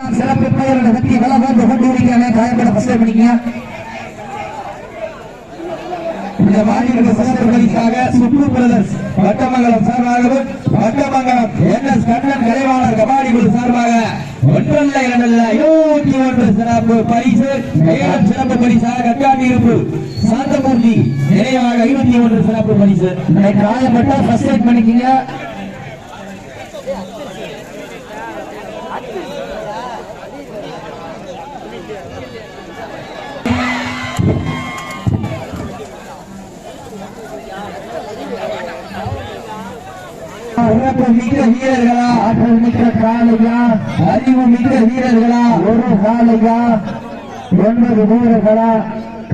சிறப்பு பெயரோட வெற்றி வளம் வந்து கொண்டிருக்கிறாங்க காயப்பட ஃபர்ஸ்ட் பண்ணிக்க இந்த மாநில சிறப்பு பரிசாக சுப்பு பிரதர்ஸ் வட்டமங்கலம் சார்பாகவும் வட்டமங்கலம் என் எஸ் கண்ணன் கலைவாணர் கபாடி குழு சார்பாக ஒன்றல்ல இரண்டல்ல இருபத்தி ஒன்று சிறப்பு பரிசு மேலும் சிறப்பு பரிசாக கண்காணி இருப்பு சாந்தமூர்த்தி நினைவாக இருபத்தி ஒன்று சிறப்பு பரிசு. காயப்பட்ட ஃபர்ஸ்ட் எய்ட் பண்ணிக்கங்க. மிக்க வீரர்களா? ஆற்றல் மிக்க காலையா? அறிவு மிக்க வீரர்களா? ஒரு காலையா? ஒன்பது வீரர்களா?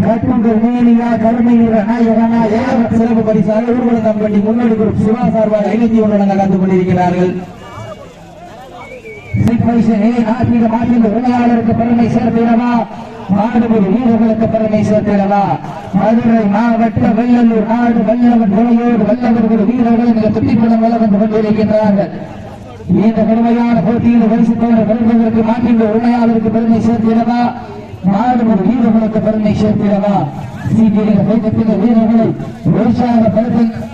கட்டுங்கள் மேலியா கருமையுற நாயகனா? ஏக சிறப்பு பரிசாக ஊர்வலம் கம்பெனி முன்னோடி குரூப் சிவா சார்பாக ஐநூத்தி ஒன்று கலந்து கொண்டிருக்கிறார்கள். சிப்பைசனே பெருமை சேர்த்திடவா? மாடுபடி வீரர்களுக்கு பெருமை சேர்த்திடவா? மதுரை மாவட்ட வெள்ளலூர் நாடு வல்லவன் துணையோடு வல்லவர்கள் வீரர்கள் மிக துட்டிப்படம் வள கொண்டிருக்கின்றார்கள். இந்த கடுமையான போட்டியில் பரிசுத்தோடு வருவதற்கு மாற்றில் உண்மையாளருக்கு பெருமை சேர்த்திடவா? மாடுபடி வீரர்களுக்கு பெருமை சேர்த்திடவா? சீட்டியில் கைப்பற்றிய வீரர்களை உற்சாகப்படுத்த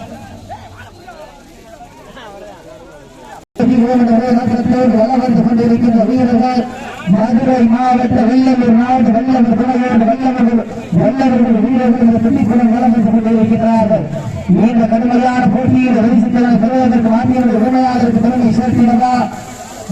வளர்ந்து கொண்டிருக்கின்ற வீரர்கள் மதுரை மாவட்ட வெள்ளலூர் நாடு வெள்ளவர் துணையோடு வல்லவர்கள் வல்லவர்கள் வீரர்கள் துண்டிப்புடன் வளர்ந்து கொண்டிருக்கிறார்கள் இந்த கடுமையான போட்டியில் பரிசுத்தலை பெறுவதற்கு மாநில உரிமையாளருக்கு பெருமை சேர்க்கிறதா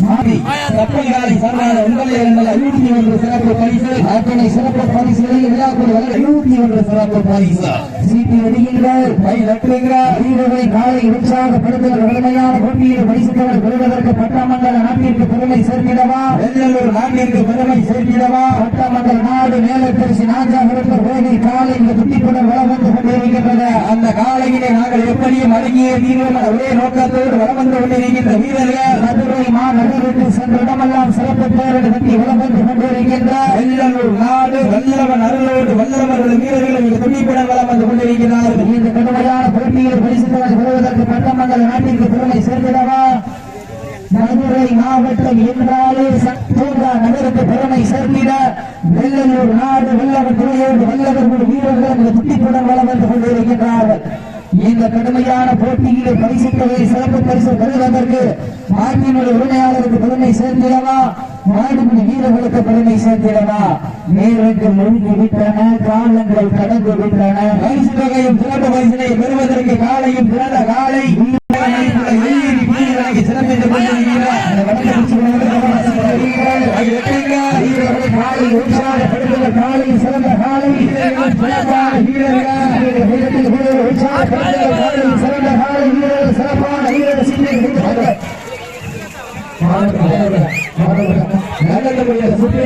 மாறி கப்பல்காலை சார்பாக உங்களை ஐநூத்தி ஒன்று சிறப்பு பரிசு அத்தனை சிறப்பு பரிசுகளை விழாக்குள் ஐநூத்தி ஒன்று சிறப்பு பரிசு. சீட்டி அடிக்கின்றார் கை நட்டுகிறார் வீரர்களை காலை உற்சாகப்படுத்துகிற வலிமையான போட்டியில் பரிசுத்தவர் பெறுவதற்கு பட்டமங்கல நாட்டிற்கு பெருமை சேர்த்திடவா? வெள்ளலூர் நாட்டிற்கு பெருமை சேர்த்திடவா? பட்டமங்கல நாடு மேலத்தரிசி நாஞ்சாபுரத்தர் கோவில் காலை இந்த துட்டிப்புடன் வளம் வந்து அந்த காலையிலே நாங்கள் எப்படியும் அடங்கிய ஒரே நோக்கத்தோடு வளம் வந்து கொண்டிருக்கின்ற வீரர்கள் மதுரை மாநகருக்கு சென்ற இடமெல்லாம் சிறப்பு பேரடி கட்டி வளம் வந்து கொண்டிருக்கின்ற வெள்ளலூர் நாடு வல்லவன் அருளோடு வல்லவர்கள் வீரர்கள் வளம் வந்து கொண்டிருக்கிறார்கள். இந்த கடுமையான போட்டியில் பரிசுத்தவர் பெறுவதற்கு பட்டமங்கல நாட்டிற்கு பெருமை சேர்த்திடவா மதுரை மாவட்டம் என்றாலே சட்டூர்கா நகருக்கு பெருமை சேர்த்திட வெள்ளலூர் நாடு வெள்ளவர் துறையோடு வல்லவர்கள் வீரர்கள் இந்த துட்டிப்புடன் வளம் வந்து கொண்டிருக்கின்றார்கள் இந்த கடுமையான போட்டியில் பரிசு தொகை சிறப்பு பரிசு பெறுவதற்கு நாட்டினுடைய உரிமையாளருக்கு பெருமை சேர்த்திடவா? நாடுமணி வீரர்களுக்கு பெருமை சேர்த்திடவா? நேரங்கள் ஒழுங்கி விட்டன காலங்கள் கடந்து விட்டன. பரிசு தொகையும் சிறப்பு பரிசினை பெறுவதற்கு காலையும் பிறந்த காலை. வீரர்களுக்கு சிறப்பித்துக் கொண்டிருக்கிறார் அந்த வடக்கு வீரர்கள் காலை உற்சாகப்படுத்துகிற காலை சிறந்த காலை சிறப்பான வீரர்கள் வீரத்தில் வீரர்கள் உற்சாகப்படுத்துகிற காலை சிறந்த காலை வீரர்கள் சிறப்பான வீரர்கள் சிந்தை நல்ல சுற்றி